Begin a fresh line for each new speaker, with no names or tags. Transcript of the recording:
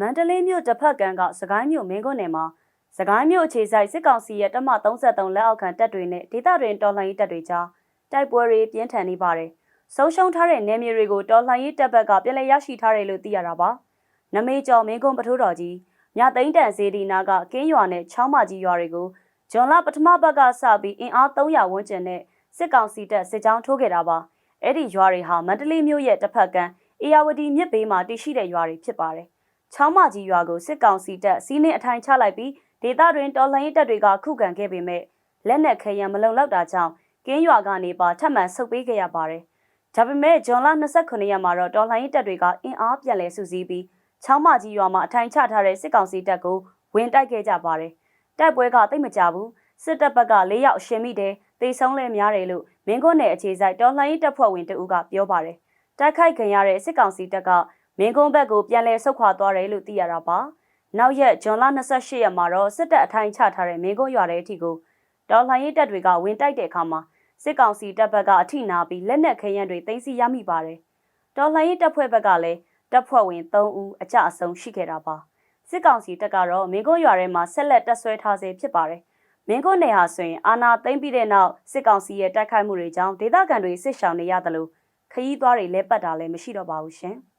မန္တလေးမြို့တစ်ဖက်ကမ်းကစကိုင်းမြို့မင်းကွန်းနယ်မှာစကိုင်းမြို့အခြေဆိုင်စစ်ကောင်စီရဲ့တပ်မ33လက်အောက်ခံတပ်တွေနဲ့ဒေသတွင်တော်လှန်ရေးတပ်တွေကြားတိုက်ပွဲတွေပြင်းထန်နေပါတယ်။ဆုံးရှုံးထားတဲ့နယ်မြေတွေကိုတော်လှန်ရေးတပ်ဘက်ကပြည်လည်ရရှိထားတယ်လို့သိရတာပါ။နမေကျော်မင်းကွန်းပထိုးတော်ကြီးမြသိန်းတန်စေဒီနာကကင်းရွာနဲ့ချောင်းမကြီးရွာတွေကိုဂျွန်လပထမဘက်ကစပြီးအင်အား300ဝန်းကျင်နဲ့စစ်ကောင်စီတပ်စစ်ကြောင်းထိုးခဲ့တာပါ။အဲ့ဒီရွာတွေဟာမန္တလေးမြို့ရဲ့တစ်ဖက်ကမ်းအေယာဝတီမြစ်ဘေးမှာတည်ရှိတဲ့ရွာတွေဖြစ်ပါတယ်။ ချောင်းမကြီးရွာကိုစစ်ကောင်စီတပ်စီးနှင်းအထိုင်ချလိုက်ပြီးဒေသတွင်တော်လှန်ရေးတပ်တွေကခုခံခဲ့ပေမဲ့လက်နက်ခဲယံမလုံလောက်တာကြောင့်ကင်းရွာကနေပါထပ်မံဆုတ်ပေးခဲ့ရပါတယ်။ဒါပေမဲ့ဂျွန်လ29ရက်မှာတော့တော်လှန်ရေးတပ်တွေကအင်အားပြန်လည်စုစည်းပြီးချောင်းမကြီးရွာမှာအထိုင်ချထားတဲ့စစ်ကောင်စီတပ်ကိုဝင်တိုက်ခဲ့ကြပါတယ်။တိုက်ပွဲကတိတ်မကြဘူးစစ်တပ်ဘက်က၄ယောက်ရှင်မိတယ်တေဆုံးလဲများတယ်လို့မင်းကွန်းနယ်အခြေစိုက်တော်လှန်ရေးတပ်ဖွဲ့ဝင်တဦးကပြောပါတယ်။တိုက်ခိုက်ခံရတဲ့စစ်ကောင်စီတပ်က မင်းကွန်းဘက်ကိုပြန်လည်ဆုတ်ခွာသွားတယ်လို့သိရတာပါ။နောက်ရက်ဂျွန်လ28ရက်မှာတော့စစ်တပ်အထိုင်ချထားတဲ့မင်းကွန်းရွာတဲ့အထိကိုတော်လှန်ရေးတပ်တွေကဝင်တိုက်တဲ့အခါမှာစစ်ကောင်စီတပ်ဘက်ကအထိနာပြီးလက်နက်ခဲယမ်းတွေသိမ်းဆည်းရမိပါတယ်။တော်လှန်ရေးတပ်ဖွဲ့ဘက်ကလည်းတပ်ဖွဲ့ဝင်3ဦးအကြအဆုံးရှိခဲ့တာပါ။စစ်ကောင်စီတပ်ကတော့မင်းကွန်းရွာထဲမှာဆက်လက်တပ်ဆွဲထားဆဲဖြစ်ပါတယ်။မင်းကွန်းနယ်ဟာဆိုရင်အာနာသိမ့်ပြီးတဲ့နောက်စစ်ကောင်စီရဲ့တိုက်ခိုက်မှုတွေကြောင့်ဒေသခံတွေစစ်ရှောင်နေရသလိုခရီးသွားတွေလဲပတ်တာလည်းမရှိတော့ပါဘူးရှင်။